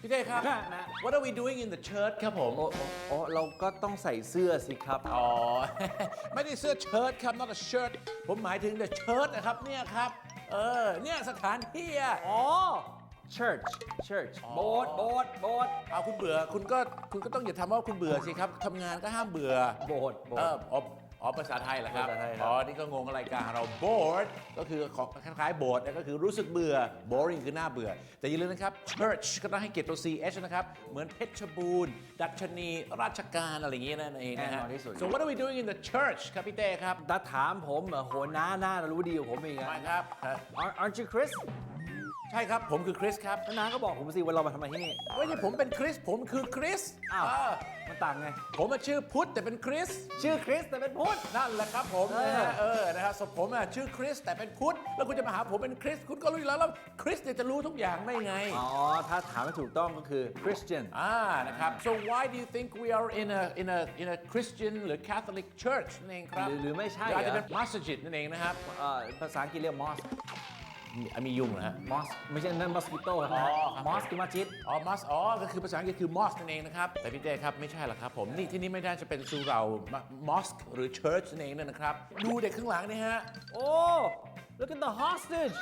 พี่เต้ครับนะ What are we doing in the church ครับผมโอ้โอ้โอ้เราก็ต้องใส่เสื้อสิครับ อ๋อ ไม่ได้เสื้อเชิ้ตครับ not a shirt ผมหมายถึง the church นะครับเนี่ยครับ เออ เนี่ยสถานที่อะ อ๋อ church church โบสถ์โบสถ์โบสถ์เอาคุณเบื่อคุณก็คุณก็ต้องอย่าทำว่าคุณเบื่อสิครับทำงานก็ห้ามเบื่อโบสถ์โบสเอถ์ออ๋อ อ๋อภาษาไทยเหรอครับ ภาษาไทยครับ อ๋อ นี่ก็งงรายการเรา bored ก็คือของคล้ายๆ bored ก็คือรู้สึกเบื่อ boring คือหน้าเบื่อ แต่อย่าลืมนะครับ church ก็ต้องให้เกียรติตัว ch นะครับ เหมือนเพชรบูรณ์ ดัชนี ราชการ อะไรอย่างเงี้ยนั่นเองนะฮะ แน่นอนที่สุด so what are we doing in the church ครับพี่เต้ครับถ้าถามผมเหรอโหน้าหน้ารู้ดีกว่าผมอีกอะมาครับ Aren't- aren't you Chris ใช่ครับผมคือคริสครับแล้วน้าก็บอกผมสิว่าเรามาทำไมที่นี่ ไม่ใช่ผมเป็นคริสผมคือคริสอ้าวเออมันต่างไง ผมอะชื่อพุทธแต่เป็นคริส ชื่อคริสแต่เป็นพุทธ นั่นแหละครับผมเออนะฮะเออนะครับสผมอะชื่อคริสแต่เป็นพุทธแล้วคุณจะมาหาผมเป็นคริสคุณก็รู้อยู่แล้วแล้วคริสเนี่ยจะรู้ทุกอย่างได้ไงอ๋อ ถ้าถามให้ถูกต้องก็คือ Christian อ่านะครับ so why do you think we are in a in a in a Christian หรือ Catholic church นั่นเองครับหรือหรือไม่ใช่หรืออาจจะเหรอเป็นมัสยิดนั่นเองนะครับ เอ่อภาษาอังกฤษเรียก mosque มีมียุงเหรอฮะ mosque ไม่ใช่นั่น mosquito ครับอ๋อครับ mosque คือมัสยิด อ๋อมัสอ๋อ ก็คือภาษาอังกฤษคือ mosque นั่นเองนะครับ แต่พี่เต้ครับ ไม่ใช่หรอกครับผม นี่ที่นี่ไม่ได้จะเป็นซูเรา mosque หรือ church นั่นเองนะครับ ดูเด็กข้างหลังนี่ฮะ โอ้ look at the hostage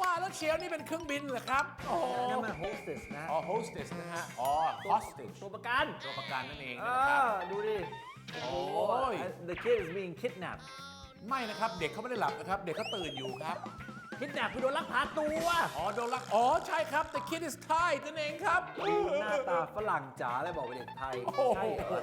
ว่าแล้วเชียวนี่เป็นเครื่องบินเหรอครับ โอ้โหนั่นมัน hostess นะอ๋อ hostess นะฮะ อ๋อ hostage ตัวประกันตัวประกันนั่นเองเอนะครับ อดูดิ โอ้ย the kid is being kidnapped ไม่นะครับ เด็กเขาไม่ได้หลับนะครับ เด็กเขาตื่นอยู่ครับ kidnap คือโดนลักพาตัวอ๋อโดนลัก อ๋อ ใช่ครับ the kid is tied นั่นเองครับ หน้าตาฝรั่งจ๋าเลยบอกว่าเด็กไทย โอ้โหใช่เหรอ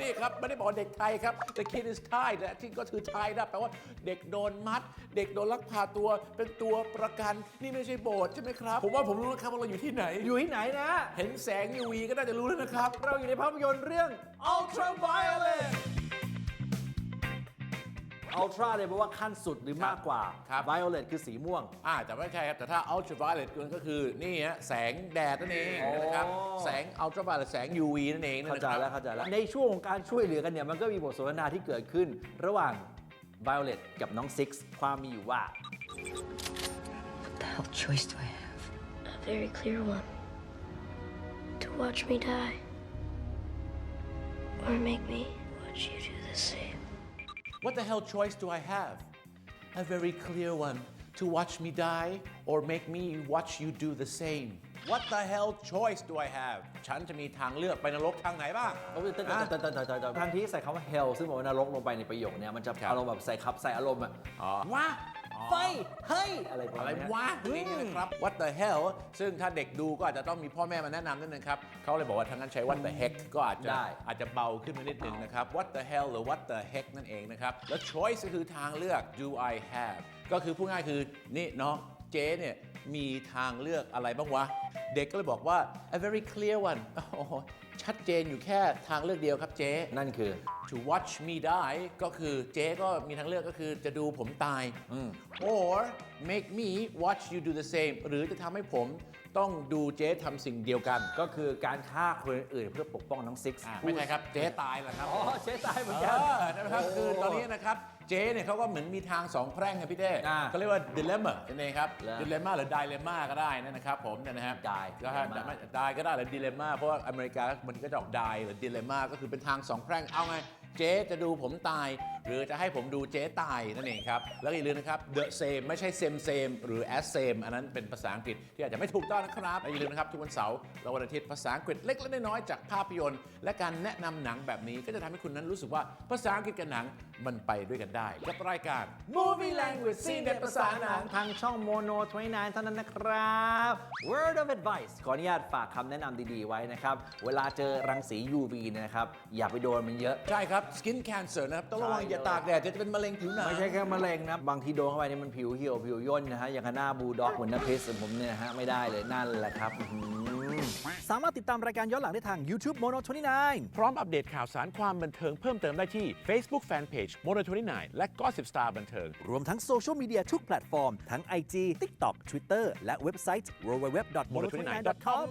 นี่ครับ ไม่ได้บอกเด็กไทยครับ the kid is tied และที่ก็คือ tied นะแปลว่าเด็กโดนมัด เด็กโดนลักพาตัวเป็นตัวประกันนี่ไม่ใช่โบสถ์ใช่ไหมครับ ผมว่าผมรู้แล้วครับว่าเราอยู่ที่ไหน อยู่ที่ไหนนะ เห็นแสง UV ก็น่าจะรู้แล้วนะครับ เราอยู่ในภาพยนตร์เรื่อง ultraviolet ultra เลยแปลว่าขั้นสุดหรือมากกว่าครับ violet คือสีม่วง อ่าแต่ไม่ใช่ครับแต่ถ้า ultraviolet มันก็คือนี่ฮะแสงแดดนั่นเองอ๋อนะครับแสง ultraviolet แสง UV นั่นเองนะเข้าใจครับ แล้วเข้าใจแล้วในช่วงของการช่วยเหลือกันเนี่ยมันก็มีบทสนทนาที่เกิดขึ้น ระหว่าง violet กับน้อง six ความมีอยู่ว่า What the hell choice do I have? A very clear one. To watch me die. Or make me watch you do the same. What the hell choice do I have A very clear one to watch me die or make me watch you do the same What the hell choice do I have ฉันจะมีทางเลือกไปนรกทางไหนบ้างอะทางที่ใส่คำว่า hell ซึ่งบอกว่านรกลงไปในประโยคเนี้ยมันจะครับอารมณ์แบบใส่คับใส่อารมณ์อะอ๋อว้า ไฟเฮ้ยอะไรประอะมาไรณเนี้ยวะนี่นะครับ What the hell ซึ่งถ้าเด็กดูก็อาจจะต้องมีพ่อแม่มาแนะนำนิดนึงครับเขาเลยบอกว่าทางนั้นใช้ What the heck ก็อาจจะได้ อาจจะเบาขึ้นมานิดนึงนะครับ What the hell หรือ What the heck นั่นเองนะครับ แล้ว choice ก็คือทางเลือก Do I have ก็คือพูดง่ายคือนี่น้อง เจ๊เนี่ยมีทางเลือกอะไรบ้างวะ เด็กก็เลยบอกว่า a very clear one โอ้โหชัดเจนอยู่แค่ทางเลือกเดียวครับเจ๊ นั่นคือ to watch me die ก็คือเจ๊ก็มีทางเลือกก็คือจะดูผมตาย or make me watch you do the same หรือจะทำให้ผมต้องดูเจ๊ทำสิ่งเดียวกัน ก็คือการฆ่าคนอื่นเพื่อปกป้องน้อง six อ่าไม่ใช่ครับ เจ๊ตายแหละครับ อ๋อเจ๊ตายเหมือนเอกันอนะครับคือตอนนี้นะครับ เจ๊เนี่ยเขาก็เหมือนมีทางสองแพร่งไงพี่เต้อ่าเขาเรียกว่า dilemma นั่นเองครับแล้ว dilemma หรือ dilemma ก็ได้นะครับผมเนี่ยนะฮะ Die ก็ฮะ dilemma ได้ก็ได้หรือ dilemma เพราะว่าอเมริกามันก็จะออก die หรือ dilemma ก็คือเป็นทางสองแพร่งเอาไง เจ๊จะดูผมตาย หรือจะให้ผมดูเจ๊ตายนั่นเองครับ แล้วก็อย่าลืมนะครับ the same ไม่ใช่ same same หรือ as same อันนั้นเป็นภาษาอังกฤษที่อาจจะไม่ถูกต้องนะครับและอย่าลืมนะครับทุกวันเสาร์และวันอาทิตย์ภาษาอังกฤษเล็กและน้อยจากภาพยนตร์ และการแนะนำหนังแบบนี้ก็จะทำให้คุณนั้นรู้สึกว่าภาษาอังกฤษกับหนังมันไปด้วยกันได้ กับรายการ Movie Language ซีนเด็ดภาษาหนังทางช่อง Mono 29เท่านั้นนะครับ Word of advice ขออนุญาตฝากคำแนะนำดีๆไว้นะครับ เวลาเจอรังสี UV นะครับ อย่าไปโดนมันเยอะ ใช่ครับ skin cancer นะครับ ต้องระวังอย่าตากแดดจะเป็นมะเร็งผิวหนังไม่ใช่แค่มะเร็งนะ บางทีโดนเข้าไปนี่มันผิวเหี่ยวผิวย่นนะฮะ อย่างกับหน้าบูลด็อกเหมือนน้าเพชรผมเนี่ยนะฮะ ไม่ได้เลยนั่นแหละครับอื้อหือ สามารถติดตามรายการย้อนหลังได้ทาง YouTube Mono 29พร้อมอัปเดตข่าวสารความบันเทิงเพิ่มเติมได้ที่ Facebook Fanpage m o n o 29และ Gossip Star บันเทิง รวมทั้งโซเชียลมีเดียทุกแพลตฟอร์ม ทั้ง IG TikTok Twitter และเว็บไซต์ www.mono29.com